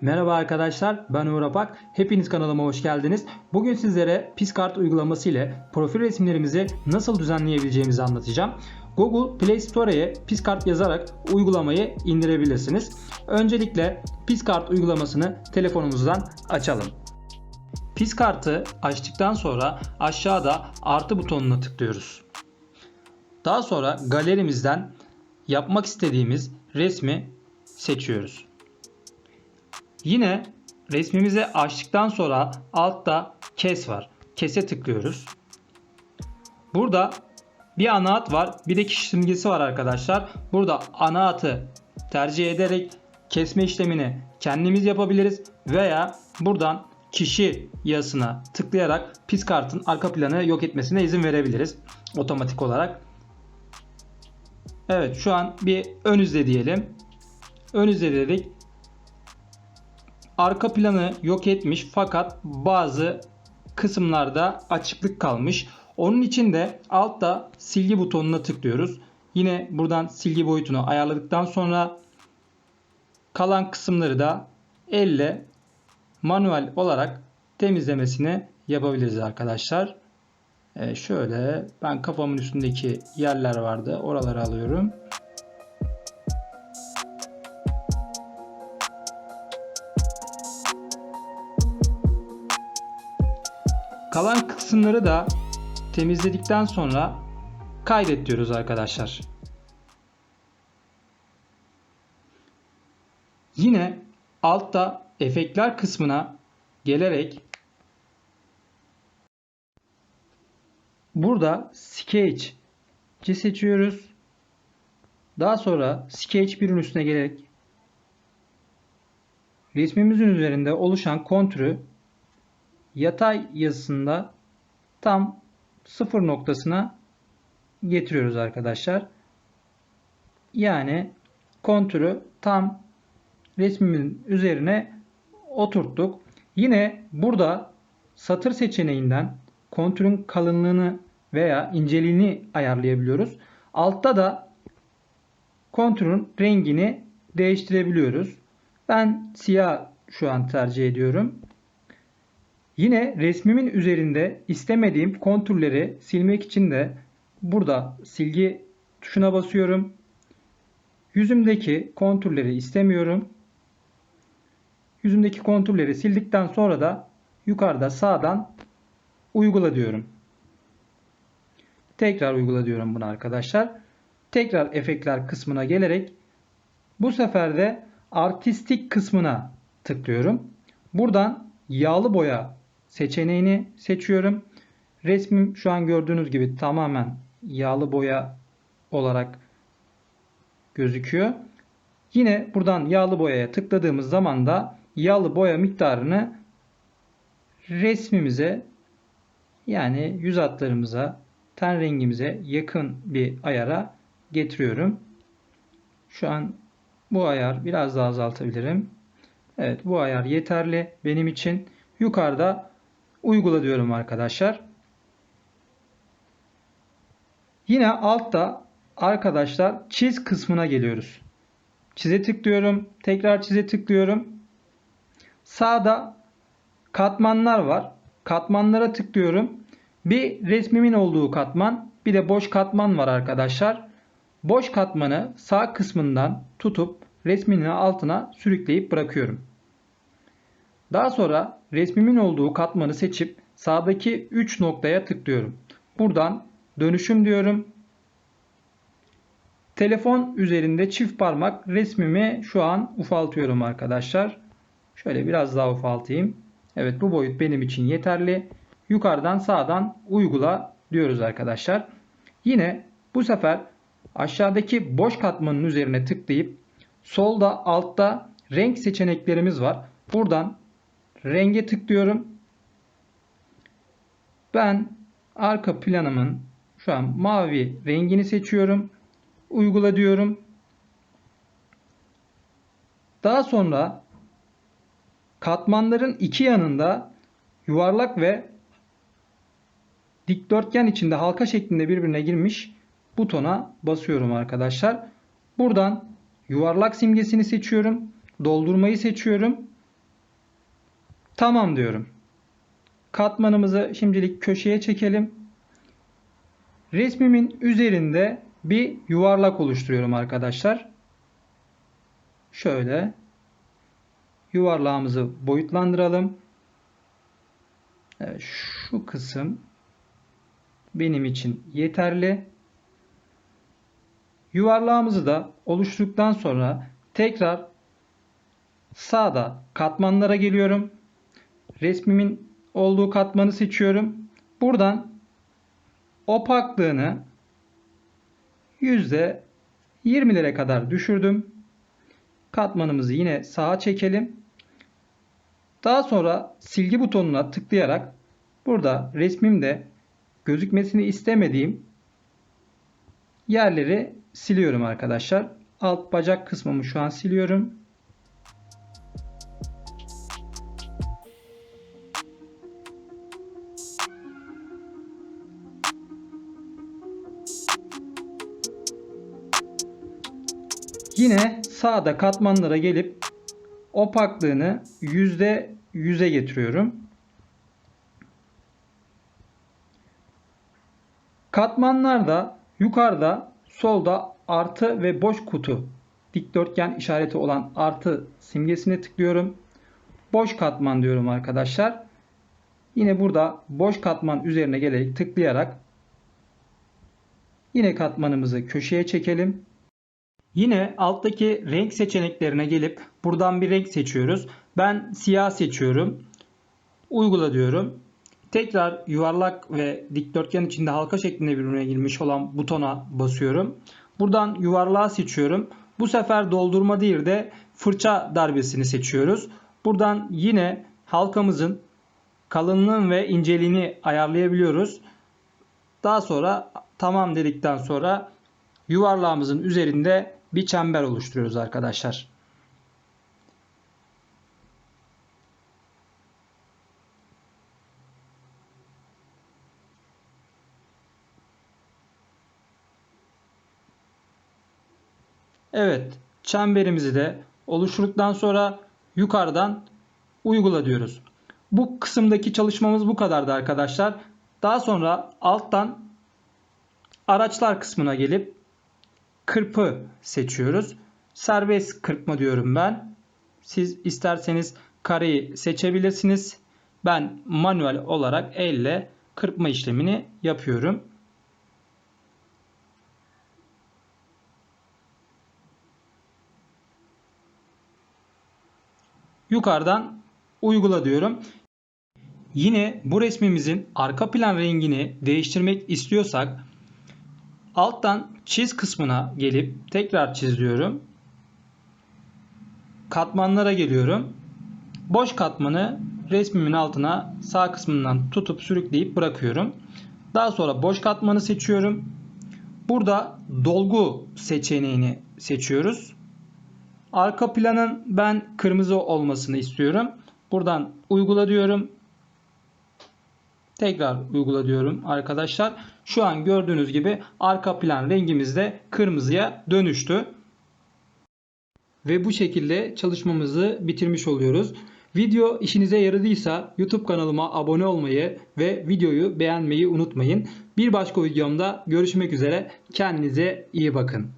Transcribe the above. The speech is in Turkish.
Merhaba arkadaşlar, ben Uğur Apak. Hepiniz kanalıma hoş geldiniz. Bugün sizlere Piscard uygulaması ile profil resimlerimizi nasıl düzenleyebileceğimizi anlatacağım. Google Play Store'ye Piscard yazarak uygulamayı indirebilirsiniz. Öncelikle Piscard uygulamasını telefonumuzdan açalım. Piscard'ı açtıktan sonra aşağıda artı butonuna tıklıyoruz. Daha sonra galerimizden yapmak istediğimiz resmi seçiyoruz. Yine resmimizi açtıktan sonra altta kes var. Kese tıklıyoruz. Burada bir ana hat var, bir de kişi simgesi var arkadaşlar. Burada ana hatı tercih ederek kesme işlemini kendimiz yapabiliriz veya buradan kişi yazısına tıklayarak Piskart'ın arka planı yok etmesine izin verebiliriz otomatik olarak. Evet şu an bir ön izle diyelim. Ön izle dedik arka planı yok etmiş fakat bazı kısımlarda açıklık kalmış. Onun için de altta silgi butonuna tıklıyoruz. Yine buradan silgi boyutunu ayarladıktan sonra kalan kısımları da elle manuel olarak temizlemesini yapabiliriz arkadaşlar. Ee, şöyle ben kafamın üstündeki yerler vardı. Oraları alıyorum. Kalan kısımları da temizledikten sonra kaydet diyoruz arkadaşlar. Yine altta efektler kısmına gelerek burada Sketch'i seçiyoruz. Daha sonra Sketch 1'in üstüne gelerek resmimizin üzerinde oluşan kontürü yatay yazısında tam sıfır noktasına getiriyoruz arkadaşlar. Yani kontürü tam resmimin üzerine oturttuk. Yine burada satır seçeneğinden kontürün kalınlığını veya inceliğini ayarlayabiliyoruz. Altta da kontürün rengini değiştirebiliyoruz. Ben siyah şu an tercih ediyorum. Yine resmimin üzerinde istemediğim kontürleri silmek için de burada silgi tuşuna basıyorum. Yüzümdeki kontürleri istemiyorum. Yüzümdeki kontürleri sildikten sonra da yukarıda sağdan uygula diyorum. Tekrar uygula diyorum bunu arkadaşlar. Tekrar efektler kısmına gelerek bu sefer de artistik kısmına tıklıyorum. Buradan yağlı boya seçeneğini seçiyorum. Resmim şu an gördüğünüz gibi tamamen yağlı boya olarak gözüküyor. Yine buradan yağlı boyaya tıkladığımız zaman da yağlı boya miktarını resmimize yani yüz hatlarımıza, ten rengimize yakın bir ayara getiriyorum. Şu an bu ayar biraz daha azaltabilirim. Evet bu ayar yeterli benim için. Yukarıda uygula diyorum arkadaşlar. Yine altta arkadaşlar çiz kısmına geliyoruz. Çize tıklıyorum. Tekrar çize tıklıyorum. Sağda katmanlar var. Katmanlara tıklıyorum. Bir resmimin olduğu katman, bir de boş katman var arkadaşlar. Boş katmanı sağ kısmından tutup resminin altına sürükleyip bırakıyorum. Daha sonra resmimin olduğu katmanı seçip sağdaki 3 noktaya tıklıyorum. Buradan dönüşüm diyorum. Telefon üzerinde çift parmak resmimi şu an ufaltıyorum arkadaşlar. Şöyle biraz daha ufaltayım. Evet bu boyut benim için yeterli. Yukarıdan sağdan uygula diyoruz arkadaşlar. Yine bu sefer aşağıdaki boş katmanın üzerine tıklayıp solda altta renk seçeneklerimiz var. Buradan renge tıklıyorum. Ben arka planımın şu an mavi rengini seçiyorum. Uygula diyorum. Daha sonra katmanların iki yanında yuvarlak ve dikdörtgen içinde halka şeklinde birbirine girmiş butona basıyorum arkadaşlar. Buradan yuvarlak simgesini seçiyorum. Doldurmayı seçiyorum. Tamam diyorum. Katmanımızı şimdilik köşeye çekelim. Resmimin üzerinde bir yuvarlak oluşturuyorum arkadaşlar. Şöyle yuvarlağımızı boyutlandıralım. Evet, şu kısım benim için yeterli. Yuvarlağımızı da oluşturduktan sonra tekrar sağda katmanlara geliyorum. Resmimin olduğu katmanı seçiyorum. Buradan opaklığını %20'lere kadar düşürdüm. Katmanımızı yine sağa çekelim. Daha sonra silgi butonuna tıklayarak burada resmimde gözükmesini istemediğim yerleri siliyorum arkadaşlar. Alt bacak kısmımı şu an siliyorum. Yine sağda katmanlara gelip opaklığını %100'e getiriyorum. Katmanlarda yukarıda solda artı ve boş kutu dikdörtgen işareti olan artı simgesine tıklıyorum. Boş katman diyorum arkadaşlar. Yine burada boş katman üzerine gelerek tıklayarak yine katmanımızı köşeye çekelim. Yine alttaki renk seçeneklerine gelip buradan bir renk seçiyoruz. Ben siyah seçiyorum. Uygula diyorum. Tekrar yuvarlak ve dikdörtgen içinde halka şeklinde birbirine girmiş olan butona basıyorum. Buradan yuvarlağı seçiyorum. Bu sefer doldurma değil de fırça darbesini seçiyoruz. Buradan yine halkamızın kalınlığını ve inceliğini ayarlayabiliyoruz. Daha sonra tamam dedikten sonra yuvarlağımızın üzerinde bir çember oluşturuyoruz arkadaşlar. Evet, çemberimizi de oluşturduktan sonra yukarıdan uygula diyoruz. Bu kısımdaki çalışmamız bu kadardı arkadaşlar. Daha sonra alttan araçlar kısmına gelip kırpı seçiyoruz. Serbest kırpma diyorum ben. Siz isterseniz kareyi seçebilirsiniz. Ben manuel olarak elle kırpma işlemini yapıyorum. Yukarıdan uygula diyorum. Yine bu resmimizin arka plan rengini değiştirmek istiyorsak alttan çiz kısmına gelip tekrar çiziyorum. Katmanlara geliyorum. Boş katmanı resmimin altına sağ kısmından tutup sürükleyip bırakıyorum. Daha sonra boş katmanı seçiyorum. Burada dolgu seçeneğini seçiyoruz. Arka planın ben kırmızı olmasını istiyorum. Buradan uygula diyorum. Tekrar uygula diyorum arkadaşlar. Şu an gördüğünüz gibi arka plan rengimiz de kırmızıya dönüştü. Ve bu şekilde çalışmamızı bitirmiş oluyoruz. Video işinize yaradıysa YouTube kanalıma abone olmayı ve videoyu beğenmeyi unutmayın. Bir başka videomda görüşmek üzere. Kendinize iyi bakın.